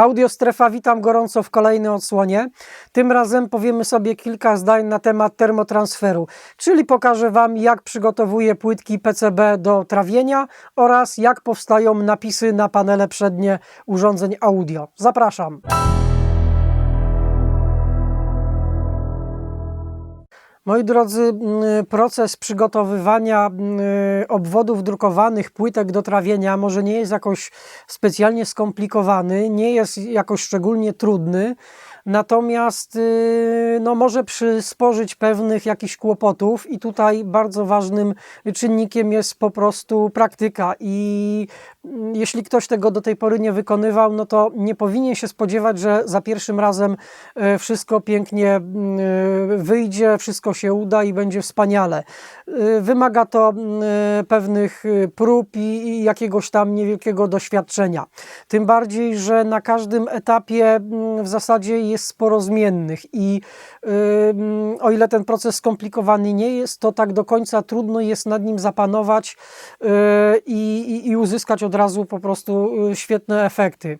Audiostrefa, witam gorąco w kolejnej odsłonie. Tym razem powiemy sobie kilka zdań na temat termotransferu, czyli pokażę Wam, jak przygotowuję płytki PCB do trawienia oraz jak powstają napisy na panele przednie urządzeń audio. Zapraszam. Moi drodzy, proces przygotowywania obwodów drukowanych, płytek do trawienia może nie jest jakoś specjalnie skomplikowany, nie jest jakoś szczególnie trudny, natomiast y, no, może przysporzyć pewnych jakichś kłopotów i tutaj bardzo ważnym czynnikiem jest po prostu praktyka. I jeśli ktoś tego do tej pory nie wykonywał, no to nie powinien się spodziewać, że za pierwszym razem e, wszystko pięknie mm, e, wyjdzie, wszystko się uda i będzie wspaniale. E, wymaga to mm, pewnych prób i jakiegoś tam niewielkiego doświadczenia. Tym bardziej, że na każdym etapie w zasadzie jest sporo zmiennych i o ile ten proces skomplikowany nie jest, to tak do końca trudno jest nad nim zapanować i uzyskać od razu po prostu świetne efekty.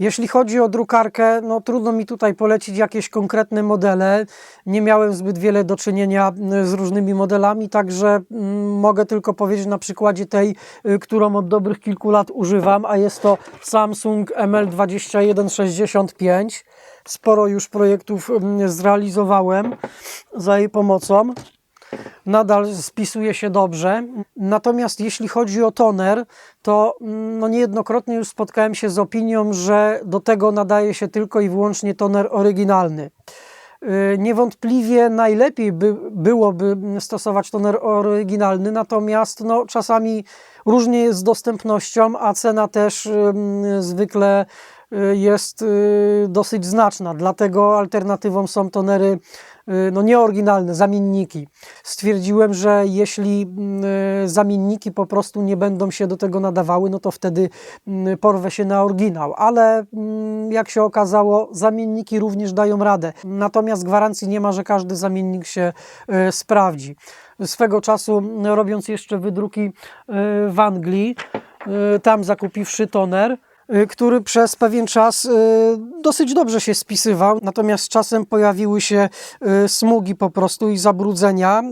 Jeśli chodzi o drukarkę, no trudno mi tutaj polecić jakieś konkretne modele. Nie miałem zbyt wiele do czynienia z różnymi modelami, także mogę tylko powiedzieć na przykładzie tej, y, którą od dobrych kilku lat używam, a jest to Samsung ML2165. Sporo już projektów zrealizowałem za jej pomocą nadal spisuje się dobrze. Natomiast jeśli chodzi o toner, to no niejednokrotnie już spotkałem się z opinią, że do tego nadaje się tylko i wyłącznie toner oryginalny. Y, niewątpliwie najlepiej by, byłoby stosować toner oryginalny, natomiast no, czasami różnie jest z dostępnością, a cena też zwykle y, jest y, dosyć znaczna. Dlatego alternatywą są tonery no nieoryginalne, zamienniki. Stwierdziłem, że jeśli mm, y, zamienniki po prostu nie będą się do tego nadawały, no to wtedy mm, porwę się na oryginał. Ale mm, jak się okazało, zamienniki również dają radę. Natomiast gwarancji nie ma, że każdy zamiennik się y, sprawdzi. Swego czasu, robiąc jeszcze wydruki w Anglii, tam zakupiwszy toner, Y, który przez pewien czas y, dosyć dobrze się spisywał, natomiast czasem pojawiły się y, smugi po prostu i zabrudzenia,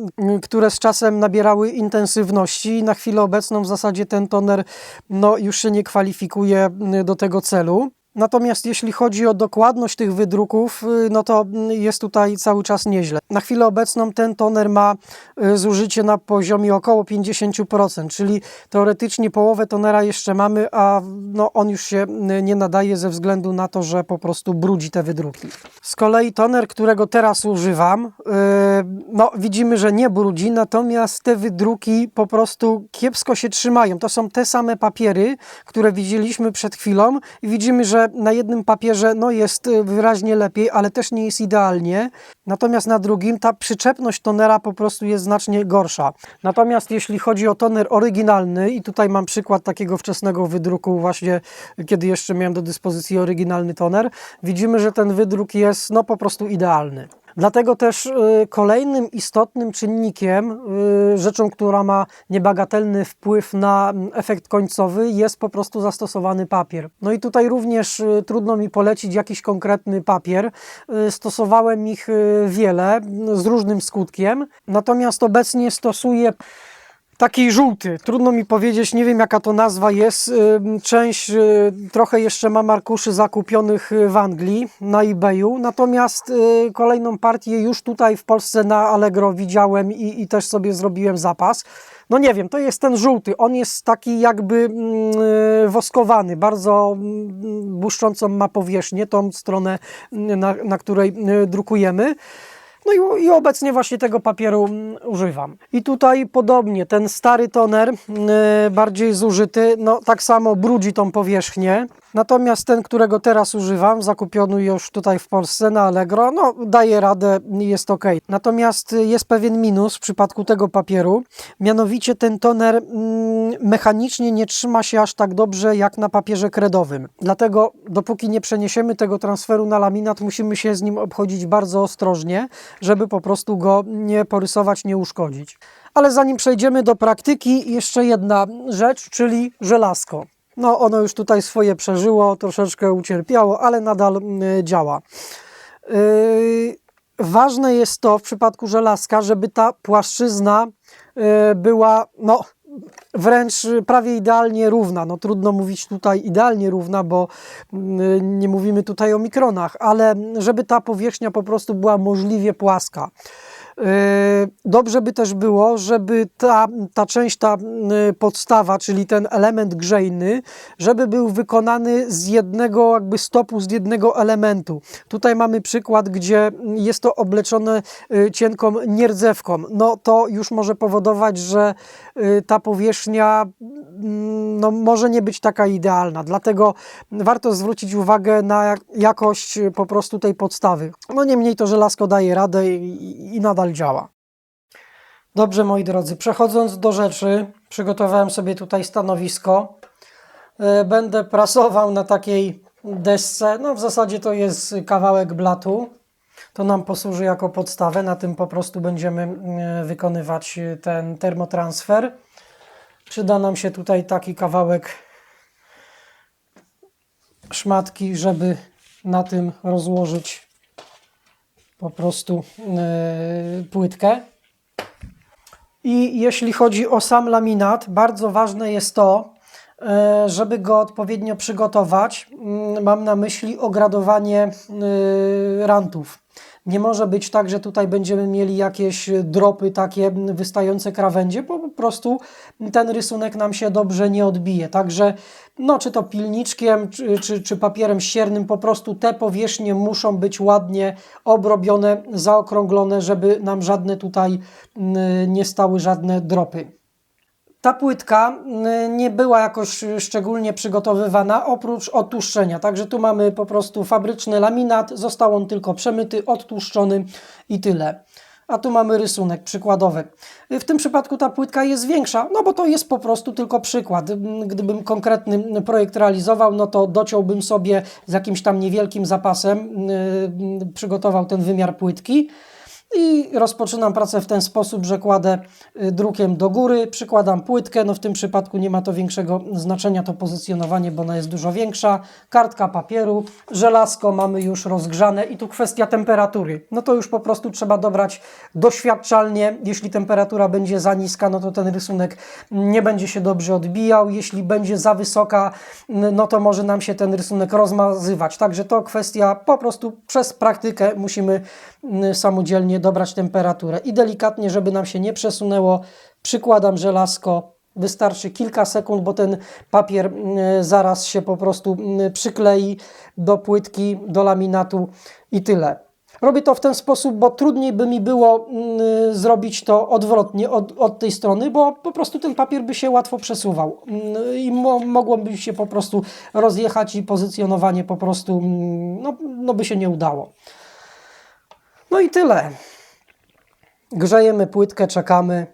które z czasem nabierały intensywności i na chwilę obecną w zasadzie ten toner no, już się nie kwalifikuje do tego celu. Natomiast jeśli chodzi o dokładność tych wydruków, y, no to jest tutaj cały czas nieźle. Na chwilę obecną ten toner ma y, zużycie na poziomie około 50%, czyli teoretycznie połowę tonera jeszcze mamy, a no on już się y, nie nadaje ze względu na to, że po prostu brudzi te wydruki. Z kolei toner, którego teraz używam, no widzimy, że nie brudzi, natomiast te wydruki po prostu kiepsko się trzymają. To są te same papiery, które widzieliśmy przed chwilą i widzimy, że na jednym papierze no, jest y, wyraźnie lepiej, ale też nie jest idealnie. Natomiast na drugim ta przyczepność tonera po prostu jest znacznie gorsza. Natomiast jeśli chodzi o toner oryginalny, i tutaj mam przykład takiego wczesnego wydruku, właśnie kiedy jeszcze miałem do dyspozycji oryginalny toner, widzimy, że ten wydruk jest no, po prostu idealny. Dlatego też y, kolejnym istotnym czynnikiem, y, rzeczą, która ma niebagatelny wpływ na mm, efekt końcowy, jest po prostu zastosowany papier. No i tutaj również y, trudno mi polecić jakiś konkretny papier. Stosowałem ich wiele z różnym skutkiem, natomiast obecnie stosuję Taki żółty, trudno mi powiedzieć, nie wiem jaka to nazwa jest. Część trochę jeszcze ma arkuszy zakupionych w Anglii na eBayu, natomiast y, kolejną partię już tutaj w Polsce na Allegro widziałem i, i też sobie zrobiłem zapas. No nie wiem, to jest ten żółty, on jest taki jakby y, woskowany, bardzo mm, błyszczącą ma powierzchnię, tą stronę, na, na której y, drukujemy. No i, i obecnie właśnie tego papieru mm, używam. I tutaj podobnie, ten stary toner, yy, bardziej zużyty, no tak samo brudzi tą powierzchnię. Natomiast ten, którego teraz używam, zakupiony już tutaj w Polsce na Allegro, no daje radę, jest ok. Natomiast jest pewien minus w przypadku tego papieru, mianowicie ten toner mm, mechanicznie nie trzyma się aż tak dobrze jak na papierze kredowym. Dlatego dopóki nie przeniesiemy tego transferu na laminat, musimy się z nim obchodzić bardzo ostrożnie, żeby po prostu go nie porysować, nie uszkodzić. Ale zanim przejdziemy do praktyki, jeszcze jedna rzecz, czyli żelazko. No, ono już tutaj swoje przeżyło, troszeczkę ucierpiało, ale nadal y, działa. Yy, ważne jest to w przypadku żelazka, żeby ta płaszczyzna yy, była no, wręcz prawie idealnie równa. No, trudno mówić tutaj idealnie równa, bo yy, nie mówimy tutaj o mikronach, ale żeby ta powierzchnia po prostu była możliwie płaska. Yy, Dobrze by też było, żeby ta, ta część, ta podstawa, czyli ten element grzejny, żeby był wykonany z jednego jakby stopu, z jednego elementu. Tutaj mamy przykład, gdzie jest to obleczone yy, cienką nierdzewką. No to już może powodować, że yy, ta powierzchnia no, może nie być taka idealna. Dlatego warto zwrócić uwagę na jak- jakość yy, po prostu tej podstawy. No niemniej to żelazko daje radę i, i nadal działa. Dobrze, moi drodzy, przechodząc do rzeczy, przygotowałem sobie tutaj stanowisko. E, Będę prasował na takiej desce. No, w zasadzie to jest kawałek blatu. To nam posłuży jako podstawę. Na tym po prostu będziemy e, wykonywać ten termotransfer. Przyda nam się tutaj taki kawałek szmatki, żeby na tym rozłożyć po prostu e, płytkę. I jeśli chodzi o sam laminat, bardzo ważne jest to, żeby go odpowiednio przygotować. Mm, Mam na myśli ogradowanie e, rantów. Nie może być tak, że tutaj będziemy mieli jakieś dropy takie wystające krawędzie, bo po prostu ten rysunek nam się dobrze nie odbije. Także no, czy to pilniczkiem, czy, czy, czy papierem ściernym, po prostu te powierzchnie muszą być ładnie obrobione, zaokrąglone, żeby nam żadne tutaj mm, nie stały żadne dropy. Ta płytka y, nie była jakoś szczególnie przygotowywana oprócz odtłuszczenia. Także tu mamy po prostu fabryczny laminat, został on tylko przemyty, odtłuszczony i tyle. A tu mamy rysunek przykładowy. W tym przypadku ta płytka jest większa, no bo to jest po prostu tylko przykład. Gdybym konkretny projekt realizował, no to dociąłbym sobie z jakimś tam niewielkim zapasem, yy, przygotował ten wymiar płytki. I rozpoczynam pracę w ten sposób, że kładę y, drukiem do góry, przykładam płytkę, no w tym przypadku nie ma to większego znaczenia to pozycjonowanie, bo ona jest dużo większa. Kartka papieru, żelazko mamy już rozgrzane i tu kwestia temperatury. No to już po prostu trzeba dobrać doświadczalnie. Jeśli temperatura będzie za niska, no to ten rysunek nie będzie się dobrze odbijał. Jeśli będzie za wysoka, no to może nam się ten rysunek rozmazywać. Także to kwestia po prostu przez praktykę musimy samodzielnie dobrać temperaturę i delikatnie, żeby nam się nie przesunęło, przykładam żelazko. Wystarczy kilka sekund, bo ten papier mm, zaraz się po prostu mm, przyklei do płytki, do laminatu i tyle. Robię to w ten sposób, bo trudniej by mi było zrobić to odwrotnie od, od tej strony, bo po prostu ten papier by się łatwo przesuwał i mo, mogłoby się po prostu rozjechać i pozycjonowanie po prostu mm, no, no by się nie udało. No i tyle. Grzejemy płytkę, czekamy.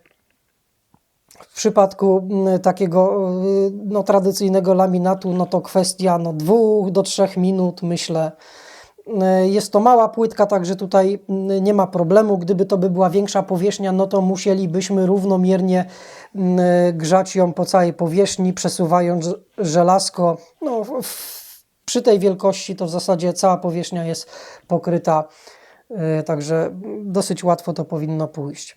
W przypadku mm, takiego y, no, tradycyjnego laminatu, no to kwestia no, dwóch do trzech minut, myślę. Y, Jest to mała płytka, także tutaj mm, nie ma problemu. Gdyby to by była większa powierzchnia, no to musielibyśmy równomiernie mm, grzać ją po całej powierzchni, przesuwając żelazko. No, przy tej wielkości to w zasadzie cała powierzchnia jest pokryta Także dosyć łatwo to powinno pójść.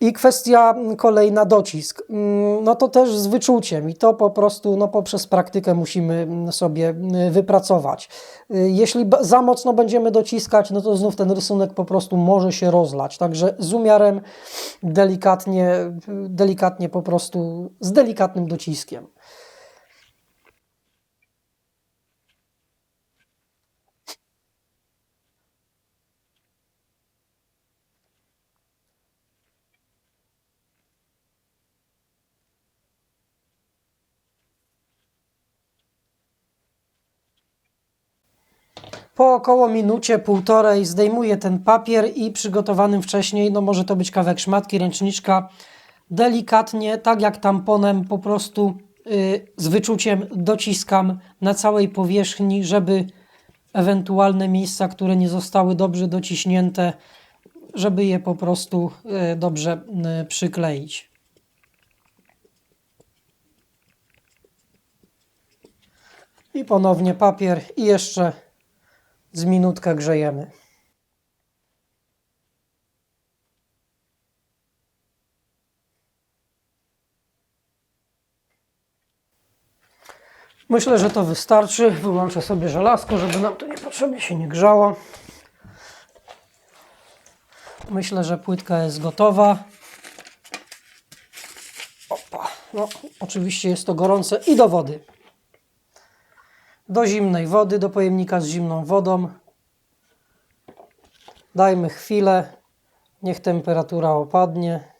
I kwestia kolejna docisk. Mm, No to też z wyczuciem i to po prostu no, poprzez praktykę musimy mm, sobie mm, wypracować. Y, Jeśli za mocno będziemy dociskać, no to znów ten rysunek po prostu może się rozlać. Także z umiarem, delikatnie, delikatnie po prostu z delikatnym dociskiem. Po około minucie, półtorej zdejmuję ten papier i przygotowanym wcześniej, no może to być kawałek szmatki, ręczniczka, delikatnie, tak jak tamponem, po prostu y, z wyczuciem dociskam na całej powierzchni, żeby ewentualne miejsca, które nie zostały dobrze dociśnięte, żeby je po prostu y, dobrze y, przykleić. I ponownie papier i jeszcze z minutkę grzejemy. Myślę, że to wystarczy. Wyłączę sobie żelazko, żeby nam to niepotrzebnie się nie grzało. Myślę, że płytka jest gotowa. Opa. No, oczywiście jest to gorące i do wody. Do zimnej wody, do pojemnika z zimną wodą. Dajmy chwilę, niech temperatura opadnie.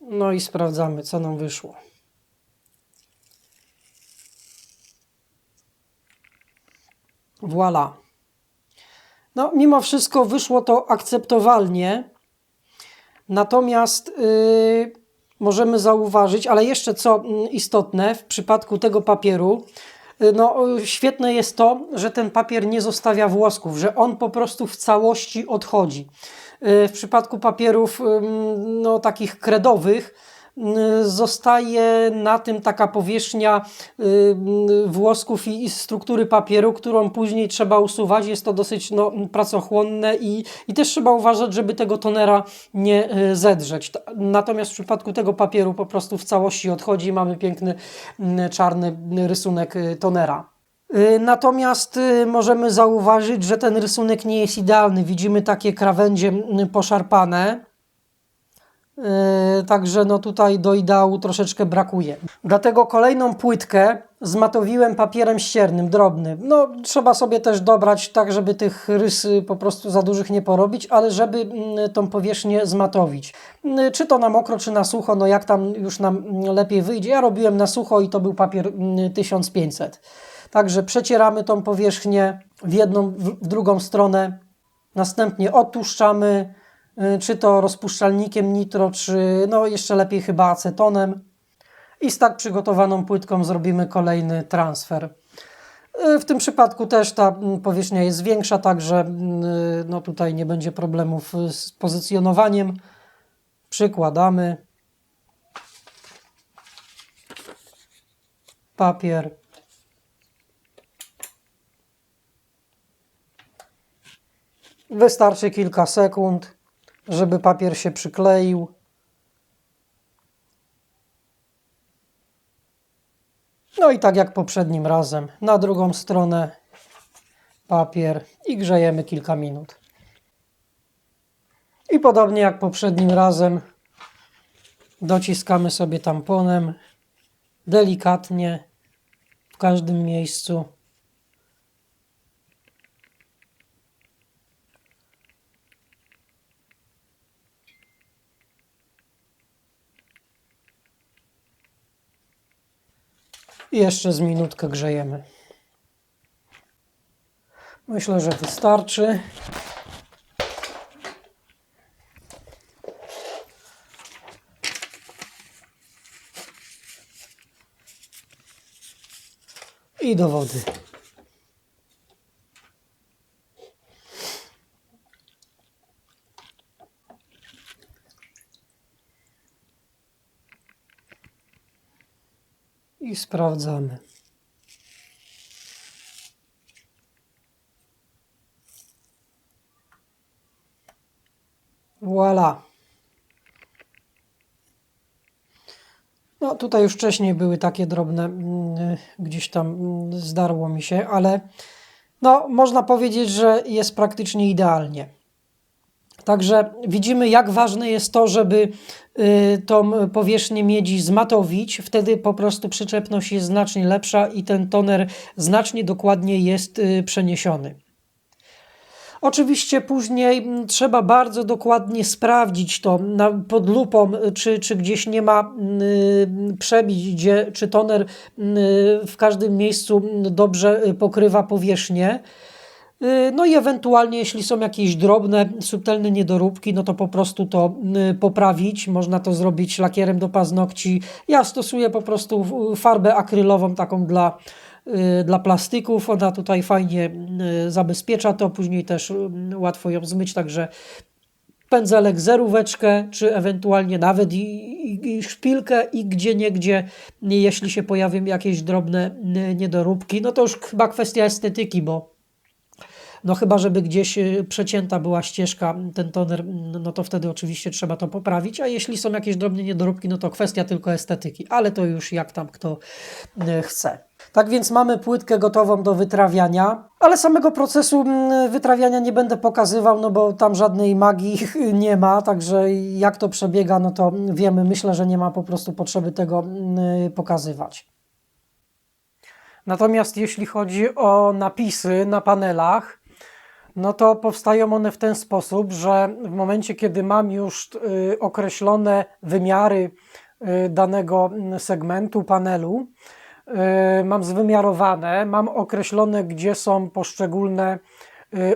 No i sprawdzamy, co nam wyszło. Voila. No, mimo wszystko wyszło to akceptowalnie. Natomiast yy, możemy zauważyć, ale jeszcze co mm, istotne w przypadku tego papieru, yy, no, yy, świetne jest to, że ten papier nie zostawia włosków, że on po prostu w całości odchodzi. Yy, w przypadku papierów no, takich kredowych, y, zostaje na tym taka powierzchnia y, y, włosków i struktury papieru, którą później trzeba usuwać. Jest to dosyć no, pracochłonne i, i też trzeba uważać, żeby tego tonera nie y, zedrzeć. Natomiast w przypadku tego papieru po prostu w całości odchodzi i mamy piękny czarny rysunek y, tonera. Y, Natomiast y, możemy zauważyć, że ten rysunek nie jest idealny. Widzimy takie krawędzie poszarpane. Yy, Także no tutaj do ideału troszeczkę brakuje. Dlatego kolejną płytkę zmatowiłem papierem ściernym, drobnym. No trzeba sobie też dobrać tak, żeby tych rys po prostu za dużych nie porobić, ale żeby mm, tą powierzchnię zmatowić. Yy, Czy to na mokro, czy na sucho, no jak tam już nam mm, lepiej wyjdzie. Ja robiłem na sucho i to był papier mm, 1500. Także przecieramy tą powierzchnię w jedną, w drugą stronę. Następnie odtłuszczamy, y, czy to rozpuszczalnikiem nitro, czy no jeszcze lepiej chyba acetonem. I z tak przygotowaną płytką zrobimy kolejny transfer. Y, W tym przypadku też ta mm, powierzchnia jest większa, także mm, y, no tutaj nie będzie problemów y, z pozycjonowaniem. Przykładamy papier. Wystarczy kilka sekund, żeby papier się przykleił. No i tak jak poprzednim razem, na drugą stronę papier i grzejemy kilka minut. I podobnie jak poprzednim razem, dociskamy sobie tamponem delikatnie w każdym miejscu. Jeszcze z minutkę grzejemy. Myślę, że wystarczy. I do wody. Sprawdzamy. Voila. No tutaj już wcześniej były takie drobne, mm, gdzieś tam mm, zdarło mi się, ale no można powiedzieć, że jest praktycznie idealnie. Także widzimy, jak ważne jest to, żeby y, tą powierzchnię miedzi zmatowić. Wtedy po prostu przyczepność jest znacznie lepsza i ten toner znacznie dokładniej jest y, przeniesiony. Oczywiście później mm, trzeba bardzo dokładnie sprawdzić to pod lupą, y, czy, czy gdzieś nie ma przebić, gdzie, czy toner w każdym miejscu mm, dobrze pokrywa powierzchnię. Y, No i ewentualnie, jeśli są jakieś drobne, subtelne niedoróbki, no to po prostu to y, poprawić. Można to zrobić lakierem do paznokci. Ja stosuję po prostu w- farbę akrylową, taką dla, y, dla plastyków. Ona tutaj fajnie y, zabezpiecza to, później też y, łatwo ją zmyć, także pędzelek zeróweczkę, czy ewentualnie nawet i, i, i szpilkę i gdzie niegdzie, jeśli się pojawią jakieś drobne y, niedoróbki, no to już chyba kwestia estetyki, bo no chyba, żeby gdzieś y, przecięta była ścieżka, ten toner, no to wtedy oczywiście trzeba to poprawić, a jeśli są jakieś drobne niedoróbki, no to kwestia tylko estetyki, ale to już jak tam kto y, chce. Tak więc mamy płytkę gotową do wytrawiania, ale samego procesu mm, wytrawiania nie będę pokazywał, no bo tam żadnej magii nie ma, także jak to przebiega, no to wiemy, myślę, że nie ma po prostu potrzeby tego mm, pokazywać. Natomiast jeśli chodzi o napisy na panelach, no to powstają one w ten sposób, że w momencie, kiedy mam już y, określone wymiary y, danego mm, segmentu panelu, y, mam zwymiarowane, mam określone, gdzie są poszczególne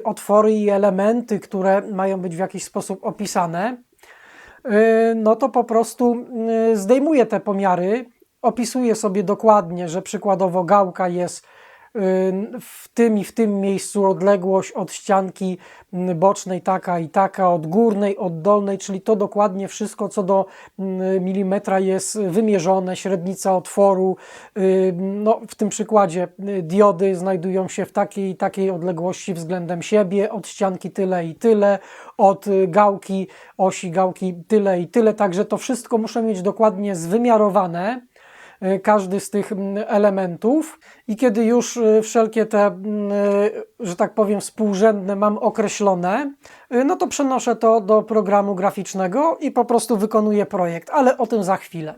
otwory i elementy, które mają być w jakiś sposób opisane, no to po prostu zdejmuję te pomiary, opisuję sobie dokładnie, że przykładowo gałka jest w tym i w tym miejscu odległość od ścianki bocznej taka i taka, od górnej, od dolnej, czyli to dokładnie wszystko co do mm, milimetra jest wymierzone, średnica otworu. y, No, w tym przykładzie y, diody znajdują się w takiej i takiej odległości względem siebie, od ścianki tyle i tyle, od y, gałki, osi gałki tyle i tyle, także to wszystko muszę mieć dokładnie zwymiarowane y, każdy z tych elementów i kiedy już y, wszelkie te, y, że tak powiem, współrzędne mam określone, no to przenoszę to do programu graficznego i po prostu wykonuję projekt, ale o tym za chwilę.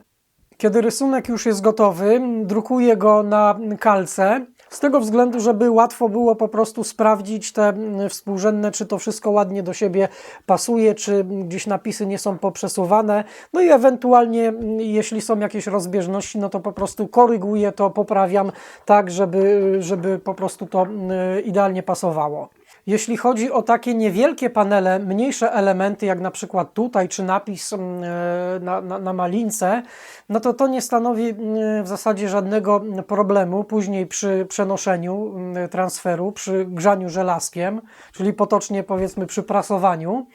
Kiedy rysunek już jest gotowy, drukuję go na kalce. Z tego względu, żeby łatwo było po prostu sprawdzić te mm, współrzędne, czy to wszystko ładnie do siebie pasuje, czy gdzieś napisy nie są poprzesuwane. No i ewentualnie, mm, jeśli są jakieś rozbieżności, no to po prostu koryguję to, poprawiam tak, żeby, żeby po prostu to mm, idealnie pasowało. Jeśli chodzi o takie niewielkie panele, mniejsze elementy, jak na przykład tutaj, czy napis mm, e, na, na, na malince, no to to nie stanowi mm, w zasadzie żadnego problemu później przy przenoszeniu mm, transferu, przy grzaniu żelazkiem, czyli potocznie powiedzmy przy prasowaniu.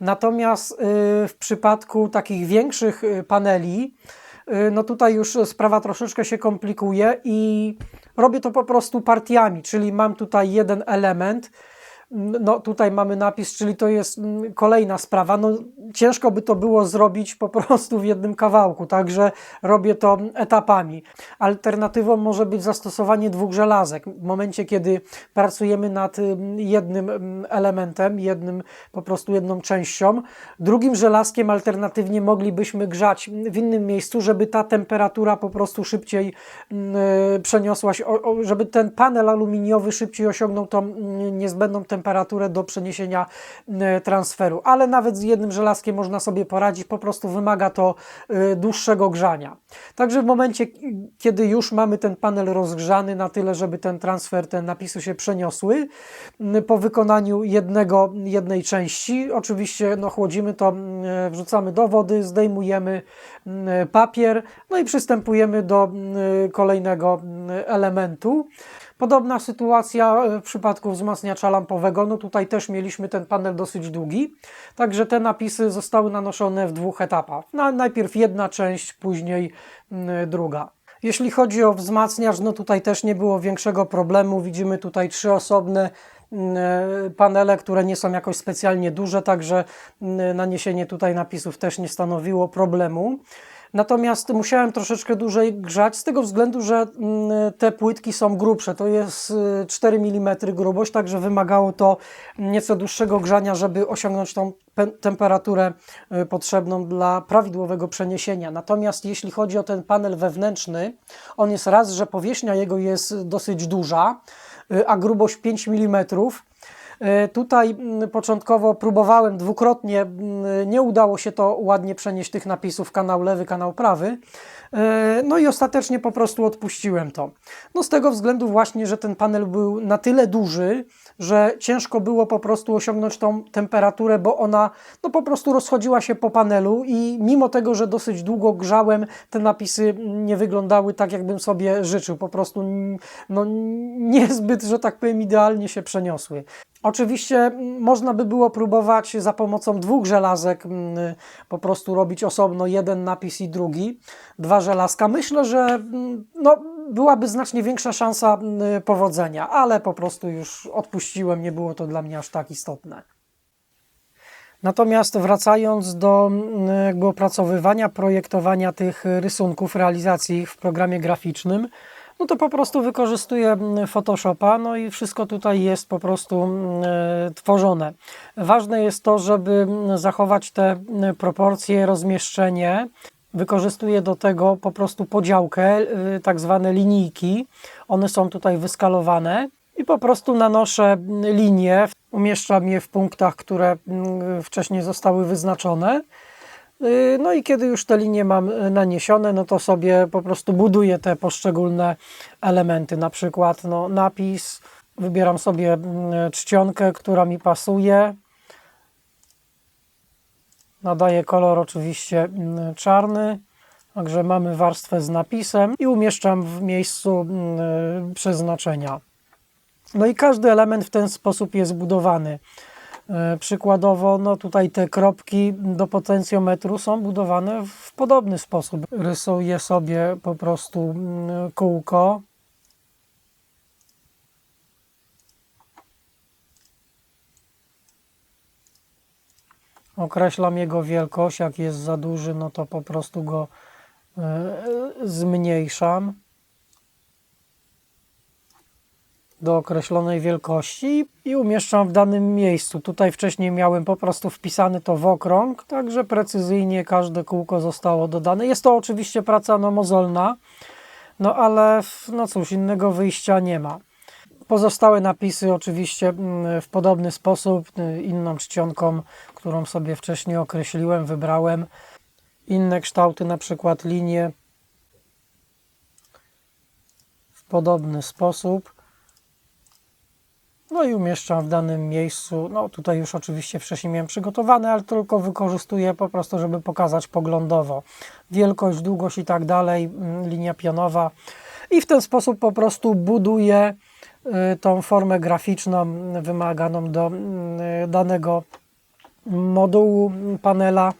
Natomiast y, w przypadku takich większych y, paneli, y, no tutaj już sprawa troszeczkę się komplikuje i robię to po prostu partiami, czyli mam tutaj jeden element, no tutaj mamy napis, czyli to jest mm, kolejna sprawa. No, ciężko by to było zrobić po prostu w jednym kawałku, także robię to etapami. Alternatywą może być zastosowanie dwóch żelazek. W momencie, kiedy pracujemy nad jednym elementem, jednym po prostu jedną częścią, drugim żelazkiem alternatywnie moglibyśmy grzać w innym miejscu, żeby ta temperatura po prostu szybciej y, przeniosła się, żeby ten panel aluminiowy szybciej osiągnął tą niezbędną temperaturę do przeniesienia y, transferu. Ale nawet z jednym żelazkiem można sobie poradzić, po prostu wymaga to y, dłuższego grzania. Także w momencie, kiedy już mamy ten panel rozgrzany na tyle, żeby ten transfer, te napisy się przeniosły, y, po wykonaniu jednego, jednej części, oczywiście no, chłodzimy to, y, wrzucamy do wody, zdejmujemy y, papier, no i przystępujemy do kolejnego elementu. Podobna sytuacja w przypadku wzmacniacza lampowego. No tutaj też mieliśmy ten panel dosyć długi, także te napisy zostały nanoszone w dwóch etapach. No, najpierw jedna część, później mm, druga. Jeśli chodzi o wzmacniacz, no tutaj też nie było większego problemu. Widzimy tutaj trzy osobne mm, panele, które nie są jakoś specjalnie duże, także mm, naniesienie tutaj napisów też nie stanowiło problemu. Natomiast musiałem troszeczkę dłużej grzać z tego względu, że mm, te płytki są grubsze. To jest y, 4 mm grubość, także wymagało to nieco dłuższego grzania, żeby osiągnąć tą pe- temperaturę y, potrzebną dla prawidłowego przeniesienia. Natomiast jeśli chodzi o ten panel wewnętrzny, on jest raz, że powierzchnia jego jest dosyć duża, y, a grubość 5 mm. E, Tutaj mm, początkowo próbowałem dwukrotnie, mm, nie udało się to ładnie przenieść tych napisów kanał lewy, kanał prawy. E, No i ostatecznie po prostu odpuściłem to. No z tego względu właśnie, że ten panel był na tyle duży, że ciężko było po prostu osiągnąć tą temperaturę, bo ona no po prostu rozchodziła się po panelu i mimo tego, że dosyć długo grzałem, te napisy nie wyglądały tak, jakbym sobie życzył. Po prostu no, niezbyt, że tak powiem, idealnie się przeniosły. Oczywiście mm, można by było próbować za pomocą dwóch żelazek mm, po prostu robić osobno jeden napis i drugi, dwa żelazka. Myślę, że mm, no, byłaby znacznie większa szansa powodzenia, ale po prostu już odpuściłem, nie było to dla mnie aż tak istotne. Natomiast wracając do jakby opracowywania, projektowania tych rysunków, realizacji w programie graficznym, no to po prostu wykorzystuję mm, Photoshopa, no i wszystko tutaj jest po prostu mm, e, tworzone. Ważne jest to, żeby mm, zachować te proporcje, rozmieszczenie. Wykorzystuję do tego po prostu podziałkę, y, tak zwane linijki. One są tutaj wyskalowane i po prostu nanoszę linie, umieszczam je w punktach, które wcześniej zostały wyznaczone. Y, No i kiedy już te linie mam y, naniesione, no to sobie po prostu buduję te poszczególne elementy. Na przykład no, napis, wybieram sobie mm, czcionkę, która mi pasuje. Nadaję kolor oczywiście mm, czarny. Także mamy warstwę z napisem i umieszczam w miejscu mm, przeznaczenia. No i każdy element w ten sposób jest budowany. E, Przykładowo, no tutaj te kropki do potencjometru są budowane w podobny sposób. Rysuję sobie po prostu mm, kółko. Określam jego wielkość. Jak jest za duży, no to po prostu go e, zmniejszam do określonej wielkości i umieszczam w danym miejscu. Tutaj wcześniej miałem po prostu wpisany to w okrąg, także precyzyjnie każde kółko zostało dodane. Jest to oczywiście praca no, mozolna, no ale no cóż, innego wyjścia nie ma. Pozostałe napisy oczywiście mm, w podobny sposób, y, inną czcionką, którą sobie wcześniej określiłem, wybrałem. Inne kształty, na przykład linie w podobny sposób. No i umieszczam w danym miejscu. No tutaj już oczywiście wcześniej miałem przygotowane, ale tylko wykorzystuję po prostu, żeby pokazać poglądowo wielkość, długość i tak dalej, mm, linia pionowa. I w ten sposób po prostu buduję y, tą formę graficzną wymaganą do mm, danego modułu panela.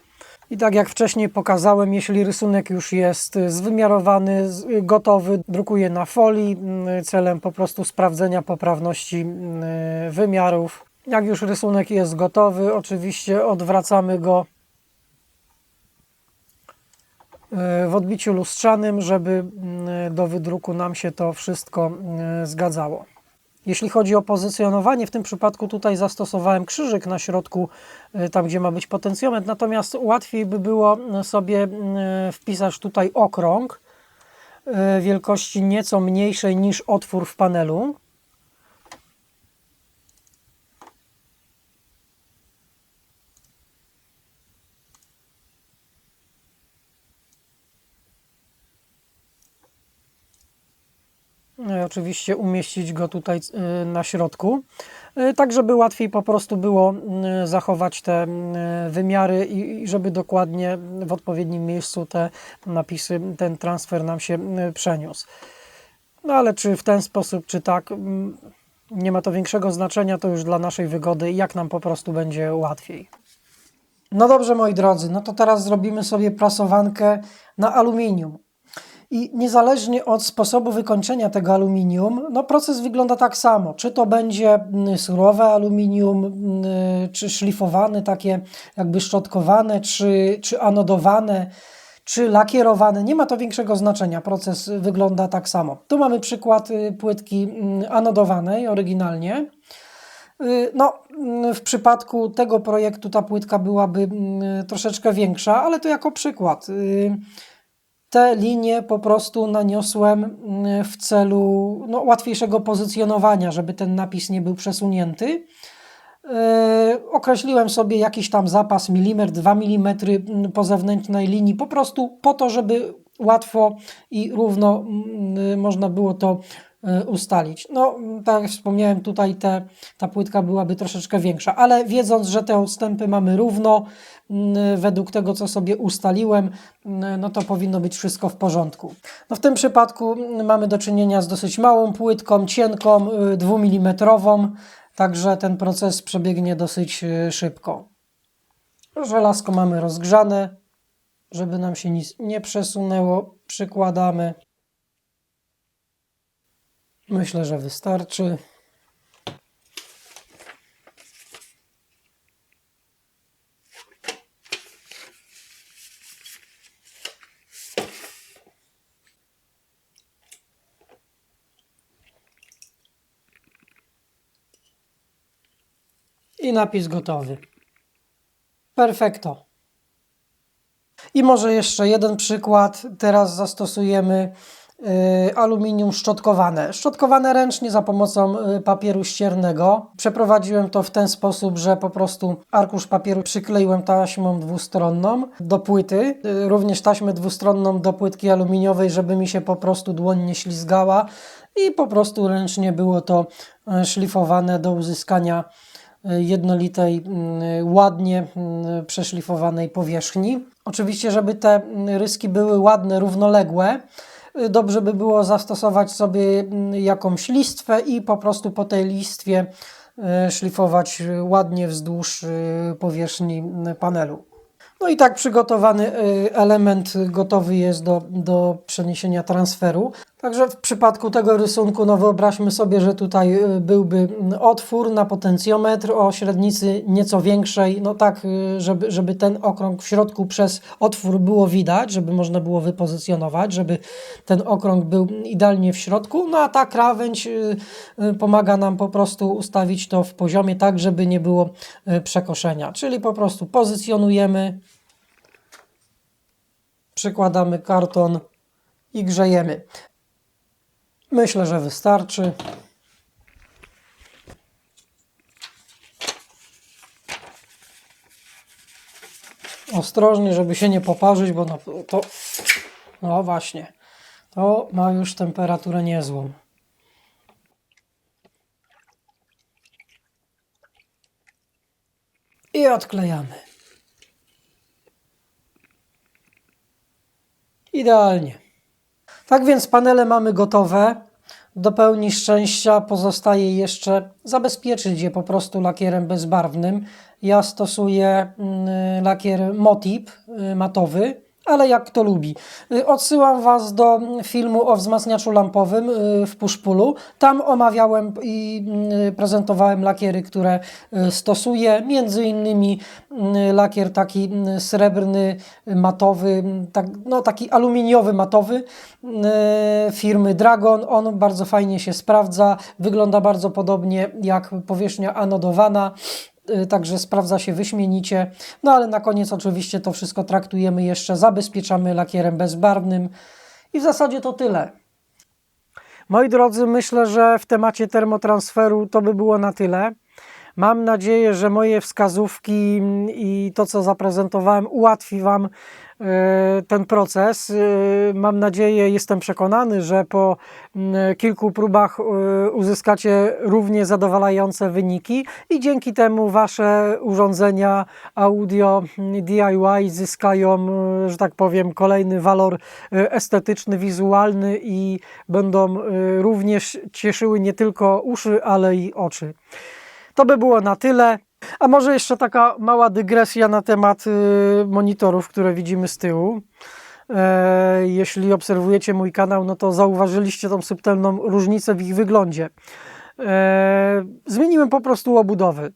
I tak jak wcześniej pokazałem, jeśli rysunek już jest zwymiarowany, gotowy, drukuję na folii mm, celem po prostu sprawdzenia poprawności mm, wymiarów. Jak już rysunek jest gotowy, oczywiście odwracamy go y, w odbiciu lustrzanym, żeby mm, do wydruku nam się to wszystko zgadzało. Jeśli chodzi o pozycjonowanie, w tym przypadku tutaj zastosowałem krzyżyk na środku, y, tam gdzie ma być potencjometr, natomiast łatwiej by było sobie y, wpisać tutaj okrąg y, wielkości nieco mniejszej niż otwór w panelu. Oczywiście umieścić go tutaj y, na środku, y, tak żeby łatwiej po prostu było y, zachować te wymiary i żeby dokładnie w odpowiednim miejscu te napisy, ten transfer nam się przeniósł. No ale czy w ten sposób, czy tak, mm, nie ma to większego znaczenia, to już dla naszej wygody, jak nam po prostu będzie łatwiej. No dobrze, moi drodzy, no to teraz zrobimy sobie prasowankę na aluminium. I niezależnie od sposobu wykończenia tego aluminium, no proces wygląda tak samo. Czy to będzie mm, surowe aluminium, mm, czy szlifowane, takie jakby szczotkowane, czy, czy anodowane, czy lakierowane, nie ma to większego znaczenia. Proces wygląda tak samo. Tu mamy przykład y, płytki mm, anodowanej oryginalnie. Y, No, w przypadku tego projektu ta płytka byłaby troszeczkę większa, ale to jako przykład. Te linie po prostu naniosłem mm, w celu no, łatwiejszego pozycjonowania, żeby ten napis nie był przesunięty. Yy, określiłem sobie jakiś tam zapas milimetr, 2 mm po zewnętrznej linii, po prostu po to, żeby łatwo i równo mm, można było to y, ustalić. No, mm, tak jak wspomniałem, tutaj te, ta płytka byłaby troszeczkę większa, ale wiedząc, że te odstępy mamy równo, według tego, co sobie ustaliłem, mm, no to powinno być wszystko w porządku. No w tym przypadku mm, mamy do czynienia z dosyć małą płytką, cienką, y, dwumilimetrową, także ten proces przebiegnie dosyć y, szybko. Żelazko mamy rozgrzane, żeby nam się nic nie przesunęło, przykładamy. Myślę, że wystarczy. I napis gotowy. Perfekto. I może jeszcze jeden przykład. Teraz zastosujemy y, aluminium szczotkowane. Szczotkowane ręcznie za pomocą y, papieru ściernego. Przeprowadziłem to w ten sposób, że po prostu arkusz papieru przykleiłem taśmą dwustronną do płyty. Y, również taśmę dwustronną do płytki aluminiowej, żeby mi się po prostu dłoń nie ślizgała. I po prostu ręcznie było to y, szlifowane do uzyskania jednolitej, mm, ładnie mm, przeszlifowanej powierzchni. Oczywiście, żeby te mm, ryski były ładne, równoległe, y, dobrze by było zastosować sobie jakąś listwę i po prostu po tej listwie y, szlifować ładnie wzdłuż y, powierzchni panelu. No i tak przygotowany element gotowy jest do, do przeniesienia transferu. Także w przypadku tego rysunku, no wyobraźmy sobie, że tutaj y, byłby otwór na potencjometr o średnicy nieco większej, no tak, y, żeby, żeby ten okrąg w środku przez otwór było widać, żeby można było wypozycjonować, żeby ten okrąg był idealnie w środku, no a ta krawędź y, pomaga nam po prostu ustawić to w poziomie tak, żeby nie było przekoszenia, czyli po prostu pozycjonujemy, przykładamy karton i grzejemy. Myślę, że wystarczy. Ostrożnie, żeby się nie poparzyć, bo no, to, no właśnie, to ma już temperaturę niezłą. I odklejamy. Idealnie. Tak więc panele mamy gotowe. Do pełni szczęścia pozostaje jeszcze zabezpieczyć je po prostu lakierem bezbarwnym. Ja stosuję mm, lakier Motip y, matowy ale jak kto lubi. Y, odsyłam Was do filmu o wzmacniaczu lampowym y, w Puszpulu. Tam omawiałem i y, prezentowałem lakiery, które stosuję. Między innymi lakier taki srebrny, matowy, tak, no taki aluminiowy matowy firmy Dragon. On bardzo fajnie się sprawdza. Wygląda bardzo podobnie jak powierzchnia anodowana. Y, także sprawdza się wyśmienicie. No ale na koniec oczywiście to wszystko traktujemy jeszcze, zabezpieczamy lakierem bezbarwnym i w zasadzie to tyle. Moi drodzy, myślę, że w temacie termotransferu to by było na tyle. Mam nadzieję, że moje wskazówki i to, co zaprezentowałem, ułatwi Wam ten proces. E, mam nadzieję, jestem przekonany, że po kilku próbach e, uzyskacie równie zadowalające wyniki i dzięki temu Wasze urządzenia audio DIY zyskają, że tak powiem, kolejny walor estetyczny, wizualny i będą również cieszyły nie tylko uszy, ale i oczy. To by było na tyle. A może jeszcze taka mała dygresja na temat y, monitorów, które widzimy z tyłu. E, jeśli obserwujecie mój kanał, no to zauważyliście tą subtelną różnicę w ich wyglądzie. E, zmieniłem po prostu obudowę.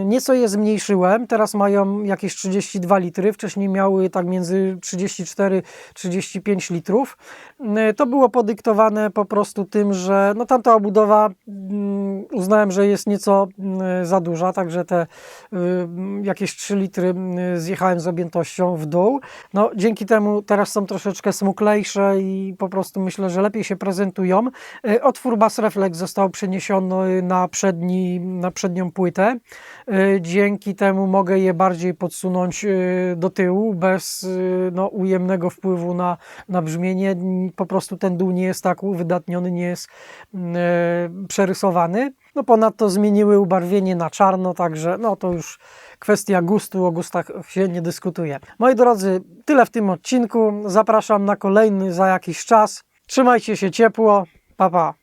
Mm, nieco je zmniejszyłem, teraz mają jakieś 32 litry, wcześniej miały tak między 34-35 litrów. E, to było podyktowane po prostu tym, że no tamta obudowa mm, uznałem, że jest nieco mm, za duża, także te y, jakieś 3 litry zjechałem z objętością w dół. No, dzięki temu teraz są troszeczkę smuklejsze i po prostu myślę, że lepiej się prezentują. E, otwór Bass Reflex został przeniesiony na, przedni, na przednią płytę. Y, Dzięki temu mogę je bardziej podsunąć y, do tyłu bez y, no, ujemnego wpływu na, na brzmienie. Po prostu ten dół nie jest tak uwydatniony, nie jest przerysowany. No ponadto zmieniły ubarwienie na czarno, także no to już kwestia gustu, o gustach się nie dyskutuje. Moi drodzy, tyle w tym odcinku. Zapraszam na kolejny za jakiś czas. Trzymajcie się ciepło. Pa, pa.